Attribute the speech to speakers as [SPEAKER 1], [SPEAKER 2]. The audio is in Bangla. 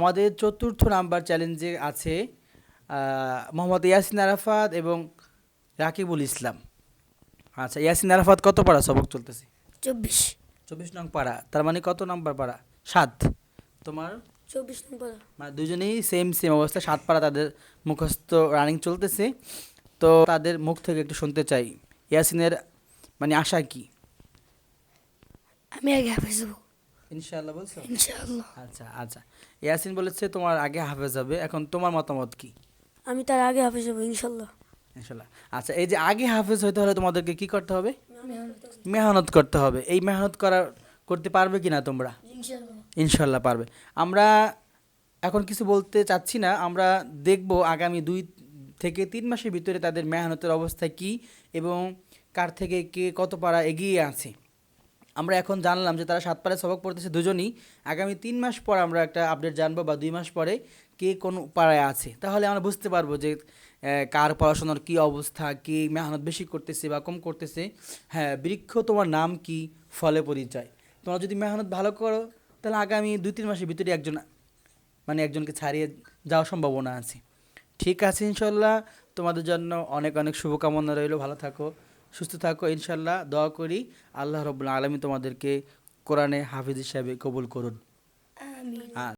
[SPEAKER 1] আমাদের চতুর্থ নাম্বার চ্যালেঞ্জে আছে মোহাম্মদ ইয়াসিন আরাফাত এবং রাকিবুল ইসলাম। আচ্ছা ইয়াসিন আরাফাত কত পাড়া সবক চলতেছে?
[SPEAKER 2] চব্বিশ।
[SPEAKER 1] চব্বিশ নং পাড়া তার মানে কত নাম্বার পাড়া? সাত। তোমার?
[SPEAKER 2] চব্বিশ নম্বর
[SPEAKER 1] মানে দুজনেই সেম সেম অবস্থা। সাত পাড়া তাদের মুখস্থ রানিং চলতেছে। তো তাদের মুখ থেকে একটু শুনতে চাই। ইয়াসিনের মানে আশা কি?
[SPEAKER 2] আমি আগে হাফেজ হব।
[SPEAKER 1] ইনশাআল্লাহ বলছো?
[SPEAKER 2] ইনশাআল্লাহ।
[SPEAKER 1] আচ্ছা আচ্ছা। ইয়াসিন বলেছে তোমার আগে হাফেজ হবে এখন তোমার মতামত কি?
[SPEAKER 2] আমি তার আগে হাফেজ হব ইনশাল্লাহ
[SPEAKER 1] ইনশাল্লাহ আচ্ছা এই যে আগে হাফেজ হইতে হলে তোমাদেরকে কি করতে হবে? মেহনত করতে হবে। এই মেহনত করার করতে পারবে কি না তোমরা?
[SPEAKER 2] ইনশাল্লাহ
[SPEAKER 1] ইনশাল্লাহ পারবে। আমরা এখন কিছু বলতে চাচ্ছি না আমরা দেখব আগামী দুই থেকে তিন মাসের ভিতরে তাদের মেহনতের অবস্থা কি এবং কার থেকে কে কত পারা এগিয়ে আছে। আমরা এখন জানলাম যে তারা সাত পাড়ায় সবক পড়তেছে দুজনই। আগামী তিন মাস পর আমরা একটা আপডেট জানব বা দুই মাস পরে কে কোন পাড়ায় আছে। তাহলে আমরা বুঝতে পারব যে কার পড়াশোনার কি অবস্থা, কে মেহনত বেশি করতেছে বা কম করতেছে। হ্যাঁ বৃক্ষ তোমার নাম কি? ফলে পরিচয়। তোমরা যদি মেহনত ভালো করো, তাহলে আগামী দুই তিন মাসের ভিতরে একজন মানে একজনকে ছাড়িয়ে যাওয়ার সম্ভাবনা আছে। ঠিক আছে ইনশাল্লাহ। তোমাদের জন্য অনেক অনেক শুভকামনা রইল। ভালো থাকো। সুস্থ থাকো ইনশাল্লাহ দোয়া করি আল্লাহ রবুল্লা আলমী তোমাদেরকে কোরআনে হাফিজ হিসাবে কবুল করুন।